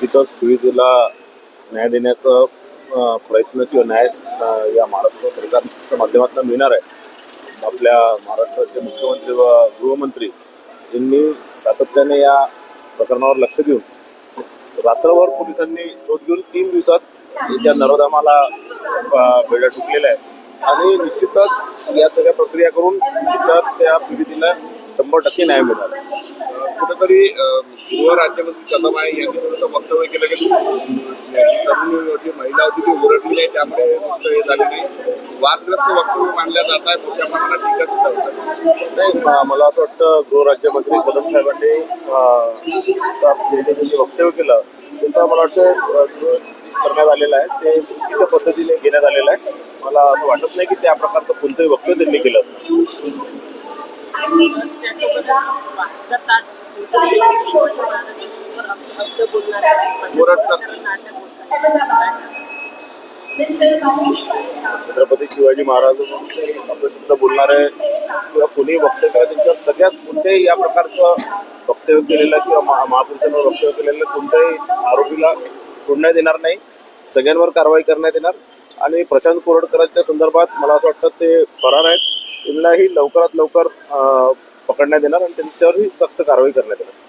निश्चितच पीडितेला न्याय देण्याचा प्रयत्न किंवा न्याय या महाराष्ट्र सरकारच्या माध्यमातून मिळणार आहे. आपल्या महाराष्ट्राचे मुख्यमंत्री व गृहमंत्री यांनी सातत्याने या प्रकरणावर लक्ष देऊन रात्रभर पोलिसांनी शोध घेऊन तीन दिवसात त्या नरोदामाला अं, बेड्या टुकलेल्या आहे आणि निश्चितच या सगळ्या प्रक्रिया करून त्याच्यात त्या पीडितीला शंभर टक्के न्याय मिळाला कुठेतरी गृह राज्यमंत्री कदम आहे यांनी थोडंसं वक्तव्य केलं की तरुण जी महिला होती ती ओरडली आहे त्यामुळे हे झाले नाही. वादग्रस्त वक्तव्य मानल्या जात आहे मोठ्या प्रमाणात टीका सुद्धा होत नाही मला असं वाटतं गृहराज्यमंत्री कदम साहेबांनी जे म्हणजे वक्तव्य केलं त्यांचा मला वाटतं करण्यात आलेलं आहे ते चुकीच्या पद्धतीने घेण्यात आलेलं आहे. मला असं वाटत नाही की त्या प्रकारचं कोणतंही वक्तव्य त्यांनी केलं. छत्रपती शिवाजी महाराज अपशब्द बोलणारे किंवा कोणी वक्तव्य करा त्यांच्यावर सगळ्यात कोणत्याही या प्रकारचं वक्तव्य केलेलं किंवा महा- महापुरुषांवर वक्तव्य केलेलं कोणत्याही आरोपीला सोडण्यात येणार नाही. सगळ्यांवर कारवाई करण्यात येणार. आणि प्रशांत कोरडकरांच्या संदर्भात मला असं वाटतं ते फरार आहेत. त्यांनाही लवकरात लवकर पकडण्यात येणार आणि त्यांच्यावरही सक्त कारवाई करण्यात येणार.